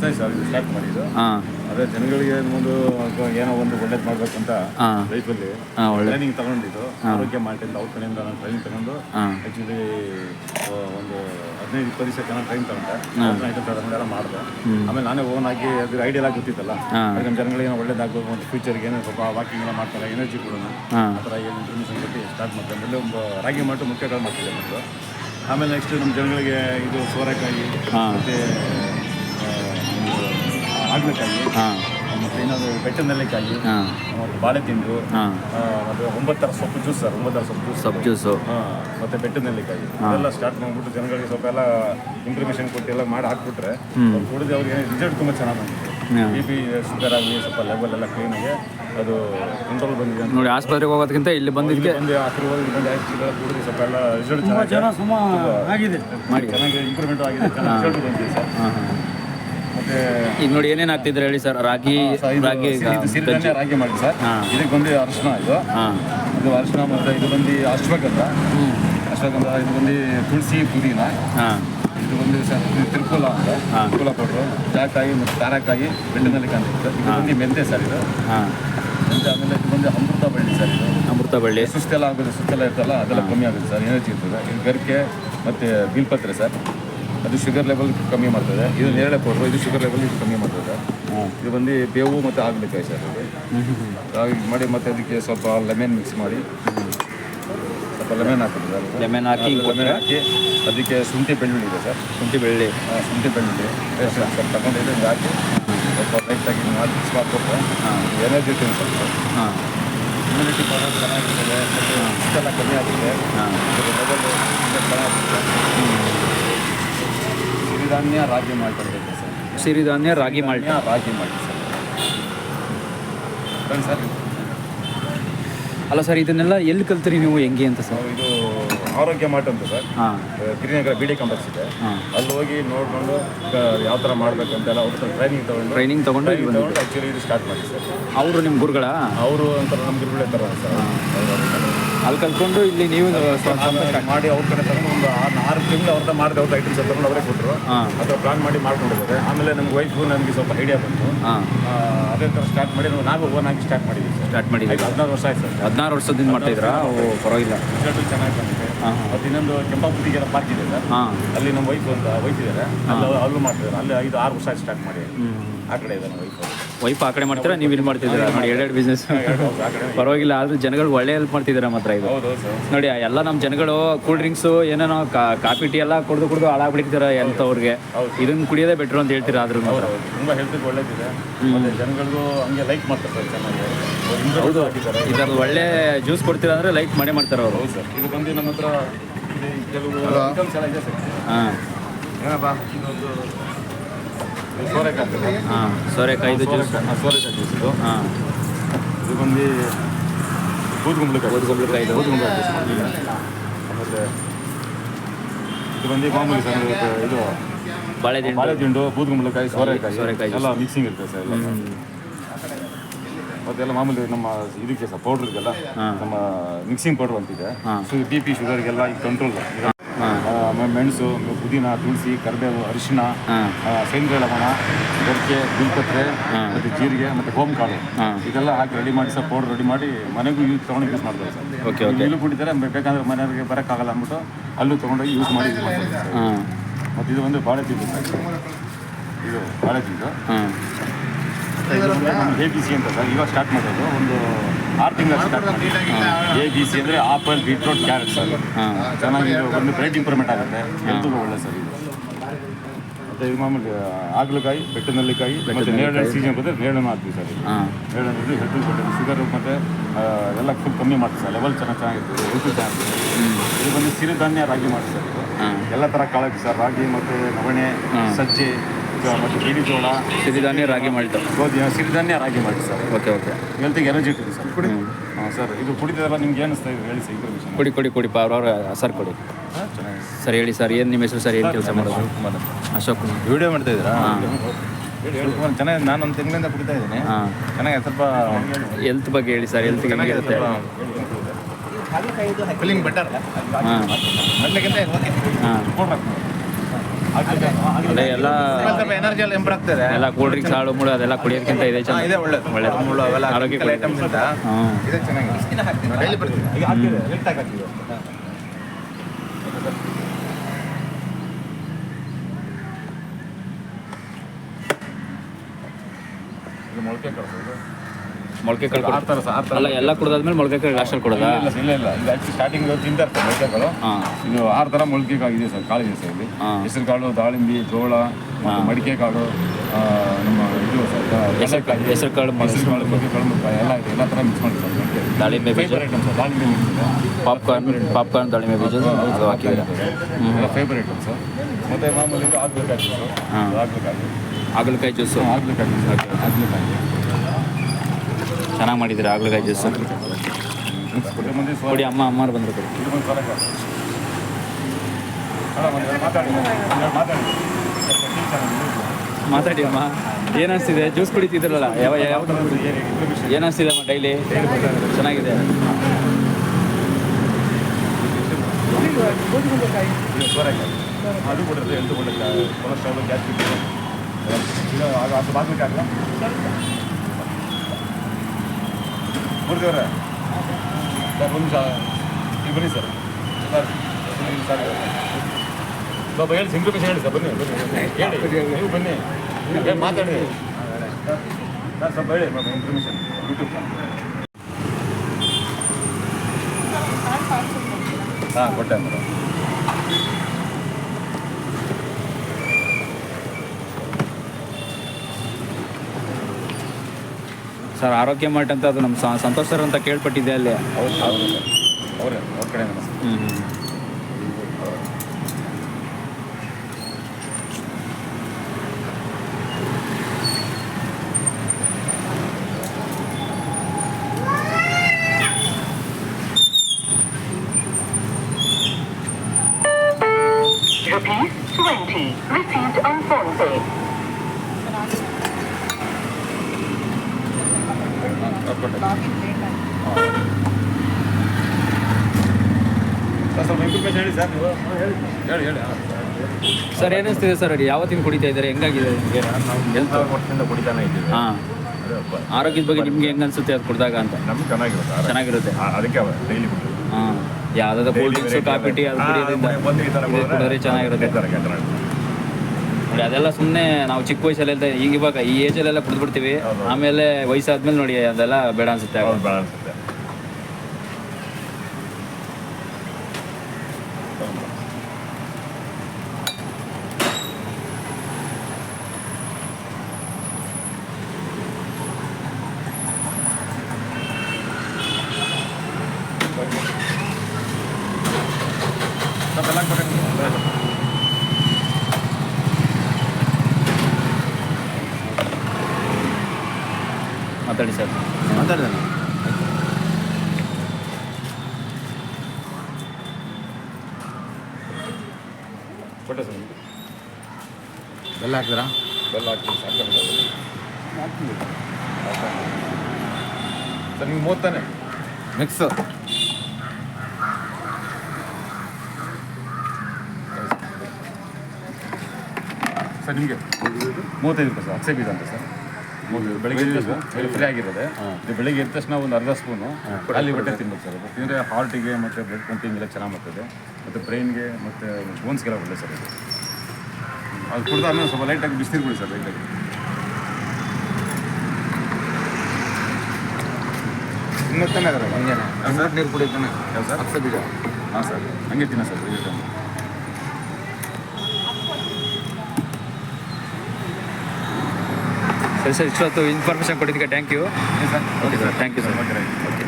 ಹೊಸ ಸರ್ ಇದು ಸ್ಟಾರ್ಟ್ ಮಾಡಿದ್ದು ಹಾಂ. ಅದೇ ಜನಗಳಿಗೆ ಒಂದು ಅಥವಾ ಏನೋ ಒಂದು ಒಳ್ಳೇದು ಮಾಡ್ಬೇಕಂತ ಹಾಂ. ಲೈಫಲ್ಲಿ ಹಾಂ ಒಳ್ಳೆ. ಟ್ರೈನಿಂಗ್ ತಗೊಂಡಿದ್ದು ಆರೋಗ್ಯ ಮಾಡ್ಕೊಂಡು ಅವ್ರ ಕಡೆಯಿಂದ ನಾನು ಟ್ರೈನಿಂಗ್ ತಗೊಂಡು ಹಾಂ. ಆ್ಯಕ್ಚುಲಿ ಒಂದು ಹದಿನೈದು ಇಪ್ಪತ್ತು ದಿವಸ ಜನ ಟ್ರೈನ್ ತಗೊಂಡೆ. ಐಟಮ್ ತಗೊಂಡೆಲ್ಲ ಮಾಡಿದೆ. ಆಮೇಲೆ ನಾನೇ ಓನ್ ಆಗಿ ಅದ್ರ ಐಡಿಯಾ ಆಗಿ ಗೊತ್ತಿತ್ತಲ್ಲ. ನಮ್ಮ ಜನಗಳಿಗೆ ಒಳ್ಳೇದಾಗಬೇಕು ಒಂದು ಫ್ಯೂಚರ್ಗೆ ಏನೋ ಸ್ವಲ್ಪ ವಾಕಿಂಗ್ ಎಲ್ಲ ಮಾಡ್ತಾರೆ ಎನರ್ಜಿ ಕೊಡೋಣ. ಆ ಥರ ಏನು ಇನ್ಫಾರ್ಮೇಷನ್ ಕೊಟ್ಟು ಸ್ಟಾರ್ಟ್ ಮಾಡ್ತಾರೆ ಆಮೇಲೆ ಒಂದು ರಾಗಿ ಮಾಟು ಮುಖ್ಯ ಮಾಡ್ತಿದ್ದೆ ಮೊದಲು. ಆಮೇಲೆ ನೆಕ್ಸ್ಟ್ ನಮ್ಮ ಜನಗಳಿಗೆ ಇದು ಸೋರೆಕಾಯಿ ಮತ್ತೆ ಮತ್ತು ಹಾಗಲಕಾಯಿ ಹಾಂ. ಮತ್ತು ಇನ್ನೊಂದು ಬೆಟ್ಟದ ನೆಲ್ಲಿಕಾಯಿ ಹಾಂ. ಮತ್ತು ಬಾಳೆ ತಿಂಡು ಹಾಂ ಮತ್ತು ಒಂಬತ್ತರ ಸೊಪ್ಪು ಜ್ಯೂಸ್ ಸರ್ ಒಂಬತ್ತರ ಸೊಪ್ಪು ಜ್ಯೂಸ್ ಸಬ್ ಜ್ಯೂಸು ಹಾಂ ಮತ್ತು ಬೆಟ್ಟದ ನೆಲ್ಲಿಕಾಯಿ. ಅದೆಲ್ಲ ಸ್ಟಾರ್ಟ್ ಮಾಡ್ಬಿಟ್ಟು ಜನಗಳಿಗೆ ಸ್ವಲ್ಪ ಎಲ್ಲ ಇನ್ಫಾರ್ಮೇಷನ್ ಕೊಟ್ಟು ಎಲ್ಲ ಮಾಡಿ ಹಾಕ್ಬಿಟ್ರೆ ಅವ್ರು ಕುಡಿದು ಅವ್ರಿಗೆ ರಿಸಲ್ಟ್ ತುಂಬ ಚೆನ್ನಾಗಿ ಬಂದಿದೆ. ಬಿ ಪಿ ಶುಗರ್ ಆಗಲಿ ಸ್ವಲ್ಪ ಲೆವೆಲ್ ಎಲ್ಲ ಕ್ಲೀನಾಗಿ ಅದು ಕಂಟ್ರೋಲ್ ಬಂದಿದೆ ನೋಡಿ ಆಸ್ಪತ್ರೆಗೆ ಹೋಗೋದಕ್ಕಿಂತ ಇಲ್ಲಿ ಬಂದಿದ್ದಕ್ಕೆ ಬಂದು ಹಾಕಿರುವಾಗ ಬಂದು ಆ್ಯಕ್ಚುಲಿ ಕುಡಿದು ಸ್ವಲ್ಪ ಎಲ್ಲ ರಿಸಲ್ಟ್ ಚೆನ್ನಾಗಿ ಆಗಿದೆ. ಮಾಡಿ ಚೆನ್ನಾಗಿ ಇಂಪ್ರೂವ್ಮೆಂಟ್ ಆಗಿದೆ ಚೆನ್ನಾಗಿ ರಿಸಲ್ಟ್ ಬಂದಿದೆ ಸರ್. ಹಾಂ ಹಾಂ. ಮತ್ತೆ ಈಗ ನೋಡಿ ಏನೇನು ಹಾಕ್ತಿದ್ರೆ ಹೇಳಿ ಸರ್? ರಾಗಿ ರಾಗಿ ಸಿರಿಧಾನ್ಯ ರಾಗಿ ಮಾಡಿ ಸರ್. ಇದಕ್ಕೆ ಬಂದು ಅರಿಶಿನ ಇದು. ಹಾಂ. ಇದು ಅರಿಶಿನ ಮತ್ತೆ ಇದು ಬಂದು ಅಶ್ವಗಂಧ. ಅಶ್ವಗಂಧ ಇದು ಬಂದು ತುಳಸಿ ಪುದೀನ. ಹಾಂ. ಇದು ಬಂದು ಸರ್ ತಿರುಕುಲ ಅಂತ. ತಿರುಕುಲ ಪೌಡ್ರು ಜಾಕಾಯಿ ಮತ್ತು ತಾರಕಾಯಿ ಬೆಂಡಿನಲ್ಲಿ ಕಾಣ್ತಿತ್ತು. ಇದು ಬಂದು ಮೆಂತೆ ಸರ್ ಇದು. ಹಾಂ. ಮೆಂತೆ ಆಮೇಲೆ ಇದು ಬಂದು ಅಮೃತ ಬಳ್ಳಿ ಸರ್ ಇದು. ಅಮೃತ ಬಳ್ಳಿ. ಸುಸ್ತೆಲ್ಲ ಆಗುತ್ತೆ ಸುಸ್ತೆಲ್ಲ ಇರ್ತಲ್ಲ ಅದೆಲ್ಲ ಕಮ್ಮಿ ಆಗುತ್ತೆ ಸರ್. ಎನರ್ಜಿ ಇರ್ತದೆ ಇದು. ಗರಿಕೆ ಮತ್ತು ಬಿಲ್ಪತ್ರೆ ಸರ್. ಅದು ಶುಗರ್ ಲೆವೆಲ್ ಕಮ್ಮಿ ಮಾಡ್ತದೆ. ಇದು ನೇರಳೆ ಪೌಡ್ರು ಇದು ಶುಗರ್ ಲೆವೆಲ್ ಇದು ಕಮ್ಮಿ ಮಾಡ್ತದೆ. ಇದು ಬಂದು ಬೇವು ಮತ್ತು ಆಗಬೇಕು ಸರ್? ಹಾಗೆ ಮಾಡಿ ಮತ್ತೆ ಅದಕ್ಕೆ ಸ್ವಲ್ಪ ಲೆಮನ್ ಮಿಕ್ಸ್ ಮಾಡಿ. ಸ್ವಲ್ಪ ಲೆಮನ್ ಹಾಕಿದ್ರೆ ಲೆಮನ್ ಹಾಕಿ ಲೆಮನ್ ಹಾಕಿ ಅದಕ್ಕೆ ಶುಂಠಿ ಬೆಳ್ಳುಳ್ಳಿ ಇದೆ ಸರ್. ಶುಂಠಿ ಬೆಳ್ಳಿ ಹಾಂ ಶುಂಠಿ ಬೆಳ್ಳುಳ್ಳಿ. ಸರ್. ಸ್ವಲ್ಪ ತಗೊಂಡಿದ್ದು ಹಾಕಿ ಸ್ವಲ್ಪ ಲೈಟಾಗಿ ಮಾಡಿ ಮಿಕ್ಸ್ ಮಾಡಿಕೊಟ್ರೆ ಹಾಂ. Energy sir. ಹಾಂ. ಇಮ್ಯುನಿಟಿ ಪವರ್ ಚೆನ್ನಾಗಿರ್ತದೆ. ಮತ್ತು ಇಷ್ಟೆಲ್ಲ ಕಮ್ಮಿ ಆಗುತ್ತೆ. ಹಾಂ. ಚೆನ್ನಾಗುತ್ತೆ ಸಿರಿಧಾನ್ಯ ರಾಗಿ ಮಾಡ್ಕೊಂಡಿರುತ್ತೆ ಸರ್. ಸಿರಿಧಾನ್ಯ ರಾಗಿ ಮಾಲ್ಟ್. ರಾಗಿ ಮಾಡಿ ಸರ್. ಬನ್ನಿ ಸರ್. ಅಲ್ಲ ಸರ್ ಇದನ್ನೆಲ್ಲ ಎಲ್ಲಿ ಕಲ್ತೀರಿ ನೀವು ಹೆಂಗೆ ಅಂತ ಸರ್? ನಾವು ಇದು ಆರೋಗ್ಯ ಮಾರ್ಟ್ ಅಂತ ಸರ್. ಹಾಂ. ಗಿರಿನಗರ ಬಿ ಡಿ ಕಾಂಪ್ಲೆಕ್ಸ್ ಇದೆ. ಅಲ್ಲಿ ಹೋಗಿ ನೋಡಿಕೊಂಡು ಯಾವ ಥರ ಮಾಡ್ಬೇಕಂತೆಲ್ಲ ಅವ್ರ ಟ್ರೈನಿಂಗ್ ತಗೊಂಡು ಟ್ರೈನಿಂಗ್ ಇಲ್ಲಿ ತಗೊಂಡು ಆ್ಯಕ್ಚುಲಿ ಇದು ಸ್ಟಾರ್ಟ್ ಮಾಡಿ ಸರ್. ಅವರು ನಿಮ್ಮ ಗುರುಗಳ? ಅವರು ಒಂಥರ ನಮ್ಮ ಗುರುಗಳೇ ಥರ ಸರ್. ಅಲ್ಲಿ ಕಲ್ತ್ಕೊಂಡು ಇಲ್ಲಿ ನೀವು ಮಾಡಿ ಅವ್ರ ಕಡೆ ತಗೊಂಡು ಒಂದು ಆರು ಆರು ತಿಂಗಳು ಅವ್ರದ್ದು ಮಾಡಿದೆ ಅವ್ರದ್ದು ಐಟಮ್ಸ್ ತಗೊಂಡು ಅವರೇ ಕೊಟ್ಟರು ಅಥವಾ ಪ್ಲಾನ್ ಮಾಡಿ ಮಾಡ್ಕೊಂಡಿದ್ದಾರೆ. ಆಮೇಲೆ ನಮ್ಮ ವೈಫು ನನಗೆ ಸ್ವಲ್ಪ ಐಡಿಯಾ ಬಂತು. ಅದೇ ಥರ ಸ್ಟಾರ್ಟ್ ಮಾಡಿ ನಾವು ಓನ್ ಆಗಿ ಸ್ಟಾರ್ಟ್ ಮಾಡಿದ್ದೀವಿ ಸರ್. ಸ್ಟಾರ್ಟ್ ಮಾಡಿದ್ದೀವಿ ಆಯ್ತು ಹದಿನಾರು ವರ್ಷ ಆಯ್ತು ಸರ್. ಹದಿನಾರು ವರ್ಷದಿಂದ ಮಾಡ್ತಾಯಿದ್ರಾ ಓ ಪರವಾಗಿಲ್ಲ. ರಿಸಲ್ಟು ಚೆನ್ನಾಗಿ ಬಂದಿದೆ. ಮತ್ತು ಇನ್ನೊಂದು ಕೆಂಪಾಪುಟಿಗೆಲ್ಲ ಪಾರ್ಕ್ ಇದೆ ಸರ್. ಅಲ್ಲಿ ನಮ್ಮ ವೈಫ್ ಅಂತ ವೈಫ್ ಇದ್ದಾರೆ ಅಲ್ಲಿ ಅಲ್ಲೂ ಮಾಡ್ತಿದ್ದಾರೆ ಅಲ್ಲಿ ಐದು ಆರು ವರ್ಷ ಸ್ಟಾರ್ಟ್ ಮಾಡಿ. ಆ ಕಡೆ ಇದೆ ವೈಫ್ ವೈಫ್ ಆ ಕಡೆ ಮಾಡ್ತೀರಾ? ನೀವು ಇಲ್ಲಿ ಮಾಡ್ತಿದ್ದೀರಾ? ನೋಡಿ ಎರಡೆರಡು ಬಿಸ್ನೆಸ್ ಪರವಾಗಿಲ್ಲ ಆದ್ರೂ ಜನಗಳು ಒಳ್ಳೆ ಹೆಲ್ಪ್ ಮಾಡ್ತಿದ್ದೀರಾ ಮಾತ್ರ ಇದು. ನೋಡಿ ಎಲ್ಲ ನಮ್ಮ ಜನಗಳು ಕೂಲ್ ಡ್ರಿಂಕ್ಸು ಏನೇನೋ ಕಾಫಿ ಟೀ ಎಲ್ಲ ಕುಡಿದು ಕುಡಿದು ಹಾಳಾಗ್ಬಿಟ್ಟಿರ್ತಾರೆ ಎಂಥವ್ರಿಗೆ. ಇದನ್ನ ಕುಡಿಯೋದೇ ಬೆಟ್ರು ಅಂತ ಹೇಳ್ತೀರಾ ಆದ್ರೂ ಮಾತ್ರ? ತುಂಬ ಹೆಲ್ತಿಗೆ ಒಳ್ಳೇದಿದೆ. ಮತ್ತು ಜನಗಳಿಗೂ ಹಂಗೆ ಲೈಕ್ ಮಾಡ್ತಾರೆ ಸರ್ ಚೆನ್ನಾಗಿ ಹೌದು ಹಾಕಿದ್ದಾರೆ ಇದ್ರಲ್ಲಿ ಒಳ್ಳೆ ಜ್ಯೂಸ್ ಕೊಡ್ತೀರಾ ಅಂದರೆ ಲೈಕ್ ಮಾಡೇ ಮಾಡ್ತಾರೆ ಅವರು. ಹೌದು ಸರ್. ಇದು ಬಂದು ನಮ್ಮ ಹತ್ರ ಇಲ್ಲಿ ಕೆಲವು ಐಟಮ್ಸ್ ಎಲ್ಲ ಇದೆ ಸರ್. ಹಾಂ. ಏನಪ್ಪ? ಇದೊಂದು ಇದು ಸೋರೆಕಾಯಿ. ಹಾಂ ಸೋರೆಕಾಯಿದು ಜ್ಯೂಸ್ ಸೋರೆಕಾಯಿ ಸೋರೆಕಾಯಿ ಜ್ಯೂಸ್ ಇದು. ಹಾಂ. ಇದು ಬಂದು ಬೂದ್ಗುಂಬಳಕಾಯಿ. ಬೂದ್ಗುಂಬಳಕಾಯಿ ಇದು. ಮಾಡ್ತೀವಿ. ಆಮೇಲೆ ಇದು ಬಂದು ಮಾಮೂಲಿ ಸರ್ ಇದು- ಇದು ಬಾಳೆ ದಿಂಡು ಬಾಳೆದಿಂಡು ಬೂದ್ಗುಂಬಳಕಾಯಿ ಸೋರೆಕಾಯಿ ಸೋರೆಕಾಯಿ ಎಲ್ಲ ಮಿಕ್ಸಿಂಗ್ ಇರುತ್ತೆ ಸರ್ ಎಲ್ಲ. ಮತ್ತೆಲ್ಲ ಮಾಮೂಲಿ ನಮ್ಮ ಇದಕ್ಕೆ ಸಹ ಪೌಡ್ರಿಗೆಲ್ಲ ನಮ್ಮ ಮಿಕ್ಸಿಂಗ್ ಪೌಡರ್ ಅಂತಿದೆ. ಸೊ ಬಿ ಪಿ ಶುಗರ್ಗೆಲ್ಲ ಈಗ ಕಂಟ್ರೋಲ್ ಮೆಣಸು ಪುದೀನ ತುಳಸಿ ಕರಿಬೇವು ಅರಿಶಿನ ಸೇಂದ್ರ ಲವಣ ಗರಿಕೆ ಬಿಲ್ಪತ್ರೆ. ಮತ್ತು ಜೀರಿಗೆ ಮತ್ತು ಹೋಮ್ ಕಾಳು ಇದೆಲ್ಲ ಹಾಕಿ ರೆಡಿ ಮಾಡಿ ಸರ್ ಪೌಡರ್ ರೆಡಿ ಮಾಡಿ ಮನೆಗೂ ಯೂಸ್ ತೊಗೊಂಡು ಯೂಸ್ ಮಾಡ್ತಾರೆ ಸರ್. ಓಕೆ ಇಲ್ಲೂ ಕುಡಿತಾರೆ ಬೇಕಂದ್ರೆ ಮನೆಯವರಿಗೆ ಬರೋಕ್ಕಾಗಲ್ಲ ಅಂದ್ಬಿಟ್ಟು ಅಲ್ಲೂ ತೊಗೊಂಡೋಗಿ ಯೂಸ್ ಮಾಡಿ ಯೂಸ್ ಮಾಡ್ತಾರೆ ಮತ್ತು ಇದು ಒಂದು ಬಾಳೆ ಬೀಜ ಸರ್. ಇದು ಬಾಳೆ ಬೀಜ. ಹಾಂ. ಎ ಬಿ ಸಿ ಅಂತ ಸರ್. ಇವಾಗ ಸ್ಟಾರ್ಟ್ ಮಾಡೋದು. ಒಂದು ಆರು ತಿಂಗಳು ಸ್ಟಾರ್ಟ್ ಮಾಡಿ. ಎ ಬಿ ಸಿ ಅಂದರೆ ಆಪಲ್ ಬೀಟ್ರೋಟ್ ಕ್ಯಾರೆಟ್ ಸರ್. ಚೆನ್ನಾಗಿ ಒಂದು ಬ್ಲಡ್ ಇಂಪ್ರೂವ್ಮೆಂಟ್ ಆಗುತ್ತೆ. ಹೆಲ್ತ್ಗೂ ಒಳ್ಳೆ ಸರ್ ಇದು. ಮತ್ತು ಇದು ಮಾಮೂಲಿ ಹಾಗಲಕಾಯಿ ಬೆಟ್ಟನಲ್ಲಿಕಾಯಿ ಮತ್ತೆ ನೇರಳೆ ಸೀಸನ್ ಬಂದರೆ ನೇರಳೆ ಮಾಡ್ತೀವಿ ಸರ್. ನೇರಳೆ ಅಂದರೆ ಹೆಲ್ತ್ ಕೊಟ್ಟಿದೆ ಶುಗರ್ ಮತ್ತು ಎಲ್ಲ ಫುಲ್ ಕಮ್ಮಿ ಮಾಡ್ತೀವಿ ಸರ್. ಲೆವೆಲ್ ಚೆನ್ನಾಗಿ ಚೆನ್ನಾಗಿರ್ತದೆ. ಹೆಲ್ತ್ ಚೆನ್ನಾಗಿರ್ತದೆ. ಇದು ಬಂದು ಸಿರಿಧಾನ್ಯ ರಾಗಿ ಮಾಡಿ ಸರ್. ಎಲ್ಲ ತರ ಕಾಳಕ್ಕೆ ಸರ್ ರಾಗಿ ಮತ್ತು ನವಣೆ ಸಜ್ಜೆ ಮತ್ತು ಗಿಡಿ ಜೋಳ ಸಿರಿಧಾನ್ಯ ರಾಗಿ ಮಾಲ್ಟು ಗೋಧಿ ಸಿರಿಧಾನ್ಯ ರಾಗಿ ಮಾಡಿ ಸರ್. Okay okay. ಹೆಲ್ತಿಗೆ ಎನರ್ಜಿ ಇಟ್ಟಿದೆ ಸರ್. ಕುಡಿ ಹಾಂ ಸರ್ ಇದು ಕುಡಿದಿರಲ್ಲ ನಿಮ್ಗೆ ಏನಿಸ್ತಾ ಇದೆ ಹೇಳಿ ಸರ್ ಕುಡಿ ಕುಡಿ ಕೊಡಿ ಅವ್ರವ್ರ ಸರ್ ಕೊಡಿ. ಸರ್ ಹೇಳಿ ಸರ್ ಏನು ನಿಮ್ಮ ಹೆಸರು ಸರ್ ಏನು ಕೆಲಸ ಮಾಡೋದು? ಅಶೋಕ್ ಕುಮಾರ್. ವಿಡಿಯೋ ಮಾಡ್ತಾ ಇದ್ದೀರಾ? ಶಿವಕುಮಾರ್ ಚೆನ್ನಾಗಿ ನಾನು ಒಂದು ತಿಂಗಳಿಂದ ಕುಡಿತಾ ಇದ್ದೀನಿ. ಹಾಂ. ಚೆನ್ನಾಗಿ ಸ್ವಲ್ಪ ಹೆಲ್ತ್ ಬಗ್ಗೆ ಹೇಳಿ ಸರ್ ಹೆಲ್ತ್ ಹೆಂಗಿರುತ್ತೆ? ಫೀಲಿಂಗ್ ಬೆಟರ್ ಅದೇ ಎಲ್ಲ ಎನರ್ಜಿ ಎಲ್ಲ ಇಂಪ್ರೂವ್ ಆಗ್ತದೆ. ಎಲ್ಲ ಕೂಲ್ ಡ್ರಿಂಕ್ಸ್ ಹಾಳು ಮುಳು ಅದೆಲ್ಲ ಕುಡಿಯೋದಕ್ಕಿಂತ ಇದೆ ಹಾ, ಚೆನ್ನಾಗಿ ಇದೆ ಒಳ್ಳೇದು. ಒಳ್ಳೇದು. ಮುಳು ಅವೆಲ್ಲ ಇಂದ. ಚೆನ್ನಾಗಿ ಡೈಲಿ ಈಗ ಮೊಳಕೆ ಕಳ್ಸೋದು ಮೊಳಕೆ ಕಾಳು ಆ ಥರ ಸರ್ ಆ ಥರ ಅಲ್ಲ ಎಲ್ಲ ಕುಡ್ದಾದ್ಮೇಲೆ ಮೊಳಕೆ ಕಾಳು ಲಾಸ್ಟಲ್ಲಿ ಕೊಡೋದಾ? ಇಲ್ಲ ಇಲ್ಲ ಇಲ್ಲ ಇದು ಆ್ಯಕ್ಚುಲಿ ಸ್ಟಾರ್ಟಿಂಗ್ ತಿಂತಾ ಇರ್ತಾರೆ ಮೊಳಕೆಗಳು ಹಾಂ. ಇದು ಆರು ಥರ ಮೊಳಕೆ ಸರ್ ಕಾಳಿದೆ ಸರ್ ಇಲ್ಲಿ. ಹಾ. ಹೆಸರು ಕಾಳು ದಾಳಿಂಬಿ ಜೋಳ ಮತ್ತು ಮಡಿಕೆ ಕಾಳು ಆ, ನಮ್ಮ ಇದು ಸರ್ ಹೆಸರು ಕಾಳು ಹೆಸರು ಕಾಳು ಹೆಸರು ಕಾಳು ಮೊಳಕೆ ಕಾಳು ಮತ್ತು ಎಲ್ಲ ಇದೆ. ಎಲ್ಲ ಥರ ಮಿಕ್ಸ್ ಮಾಡಿ ಸರ್ ಮೊಳಕೆ. ದಾಳಿಂಬೆ ಬೀಜ? ದಾಳಿಂಬೆ ಮಿಕ್ಸ್ ಇದೆ ಪಾಪ್ಕಾರ್ನ್ ಪಾಪ್ಕಾರ್ನ್ ದಾಳಿಂಬೆ ಬೀಜ ಇದು ಹಾಕಿದ್ದೀರಾ? Item sir. ಮತ್ತು ಮಾಮೂಲಿ ಇದು ಆಗ್ಬೇಕಾಗಿ ಸರ್. ಹಾ. ಆಗ್ಬೇಕಾಗಿ ಹಾಗಲಕಾಯಿ ಜ್ಯೂಸು ಆಗ್ಬೇಕಾಗಿ ಸರ್ ಆಗ್ಬೇಕಾಗಿ ಚೆನ್ನಾಗಿ ಮಾಡಿದ್ದೀರಾ? ಹಾಗಲಕಾಯಿ ಜ್ಯೂಸು ನೋಡಿ ಅಮ್ಮ ಅಮ್ಮಾರು ಬಂದರು ಕೊಡಿ. ಮಾತಾಡಿ ಅಮ್ಮ. ಏನು ಅನಿಸ್ತಿದೆ? ಜ್ಯೂಸ್ ಕುಡಿತಿದ್ರಲ್ಲ, ಯಾವ ಯಾವ ಏನು ಅನಿಸ್ತಿದೆ ಅಮ್ಮ ಡೈಲಿ ಚೆನ್ನಾಗಿದೆ. ಅದು ಕೊಡುತ್ತೆ ಹೆಲ್ತ್ ಕೊಡುತ್ತೆ ಕೊಲೆಸ್ಟ್ರಾಲ್ ಗ್ಯಾಸ್ಟ್ರಿಕ್ ಅದು ಬಾಗ್ಲಿಕ್ಕೆ ಹಾಕಲ್ಲ ಮೂರ್ತಿಯವರೇ ಸರ್, ಒಂದು ನಿಮಿಷ ನೀವು ಬನ್ನಿ ಸರ್. ಸರ್ ಬಾಬಾ ಹೇಳಿ ಸಿಂಗ್ರಿಫಿಕೇಶನ್ ಹೇಳಿ ಸರ್, ಬನ್ನಿ ಬನ್ನಿ ಹೇಳಿ, ನೀವು ಬನ್ನಿ. ಏನು ಮಾತಾಡಿ. ಸರ್, ಸ್ವಲ್ಪ ಹೇಳಿ ಬಾಬಾ ಇನ್ಫಾರ್ಮೇಷನ್ ಯೂಟ್ಯೂಬ್ ಹಾಂ, ಕೊಟ್ಟೆ ಮೇಡಮ್ ಸರ್ ಆರೋಗ್ಯ ಮಾರ್ಟ್ ಅಂತ ಅದು ನಮ್ಮ ಸ- ಸಂತೋಷ್ ಸರ್ ಅಂತ ಕೇಳ್ಪಟ್ಟಿದೆ ಅಲ್ಲಿ. ಹೌದು ಅವ್ರ ಕಡೆ ಹ್ಞೂ ಹ್ಞೂ Rupees 20 received on phone pay. ಅವ್ರು ಕೊಟ್ಟೆ ಸರ್ ಸ್ವಲ್ಪ ಇನ್ಫಾರ್ಮೇಷನ್ ಹೇಳಿ ಸರ್ ನೀವು. ಹೇಳಿ. ಹೇಳಿ ಹೇಳಿ ಹಾಂ. ಸರ್ ಏನಿಸ್ತಿದೆ ಸರ್ ಅಡಿ? ಯಾವತ್ತಿನ ಕುಡಿತಾ ಇದ್ದಾರೆ? ಹೆಂಗಾಗಿದೆ ನಿಮಗೆ? ನಾವು ಎಂಥ ವರ್ಷದಿಂದ ಕುಡಿತಾನೆ ಇದ್ದೀವಿ. ಹಾಂ. ಆರೋಗ್ಯದ ಬಗ್ಗೆ ನಿಮ್ಗೆ ಹೆಂಗ ಅನ್ಸುತ್ತೆ ಅದು ಕುಡಿದಾಗ ಅಂತ? ನಮ್ಗೆ ಚೆನ್ನಾಗಿರುತ್ತೆ ಯಾವ್ದಾದ್ರು ಚೆನ್ನಾಗಿರುತ್ತೆ? ಅದಕ್ಕೆ ಡೈಲಿ ಹಾಂ. ಯಾವುದಾದ್ರು ಕೂಲ್ ಡ್ರಿಂಕ್ಸ್ ಕಾಫಿ ಟೀ ಅದು ಕುಡಿಯೋದ್ರಿಂದ ಇದು ಕುಡಿದ್ರೆ ಚೆನ್ನಾಗಿರುತ್ತೆ. ನೋಡಿ ಅದೆಲ್ಲ ಸುಮ್ಮನೆ ನಾವು ಚಿಕ್ಕ ವಯಸ್ಸಲ್ಲೆಲ್ಲ ಈಗ ಇವಾಗ ಈ ಏಜಲ್ಲೆಲ್ಲ ಕುಡಿದ್ಬಿಡ್ತೀವಿ. ಹೌದು. ಆಮೇಲೆ ವಯಸ್ಸಾದ್ಮೇಲೆ ನೋಡಿ ಅದೆಲ್ಲ ಬೇಡ ಅನ್ಸುತ್ತೆ ಬೇಡ ಹೌದು ಅನಿಸುತ್ತೆ. ಮಾತಾಡಿ ಸರ್. ಮಾತಾಡಿದೆ ಕೊಟ್ಟೆ ಸರ್. ಬೆಲ್ಲ ಹಾಕಿದ್ರಾ ಬೆಲ್ಲ ಹಾಕಿ ಸಾಕು ಸರ್ ನೀವು ಮೂವತ್ತಾನೆ ಮಿಕ್ಸ್ ಸರ್ ನಿಮಗೆ ಮೂವತ್ತೈದು ರೂಪಾಯಿ ಸರ್ ಅಕ್ಷಯ ಬೀಜ ಅಂತ ಸರ್. ಬೆಳಿಗ್ಗೆ ಫ್ರೀ ಆಗಿರೋದೆ. ಇದು ಬೆಳಿಗ್ಗೆ ಎದ್ದ ತಕ್ಷಣ ಒಂದು ಅರ್ಧ ಸ್ಪೂನು ಖಾಲಿ ಹೊಟ್ಟೆ ತಿನ್ಬೇಕು ಸರ್. ತಿಂದರೆ ಹಾರ್ಟಿಗೆ ಮತ್ತು ಬ್ಲಡ್ ಪಂಪಿಂಗ್ ಎಲ್ಲ ಚೆನ್ನಾಗಿ ಬರ್ತದೆ. ಮತ್ತು ಬ್ರೈನ್ಗೆ ಮತ್ತು ಬೋನ್ಸ್ಗೆಲ್ಲ ಒಳ್ಳೆ ಸರ್ ಇದು. ಅದು ಆಮೇಲೆ ಸ್ವಲ್ಪ ಲೈಟಾಗಿ ಬಿಸಿನೀರು ಕುಡಿ ಸರ್ ಲೈಟಾಗಿ ಇನ್ನೂ ಸರ್? ನೀರು ಕುಡಿತಾನೆ ಹಾಂ ಸರ್. ಹಂಗೆ ತಿನ್ನ ಸರ್ ಸರಿ ಸರ್. ಇಷ್ಟೊತ್ತು ಇನ್ಫಾರ್ಮೇಷನ್ ಕೊಟ್ಟಿದ್ದಕ್ಕೆ thank you okay sir thank you sir okay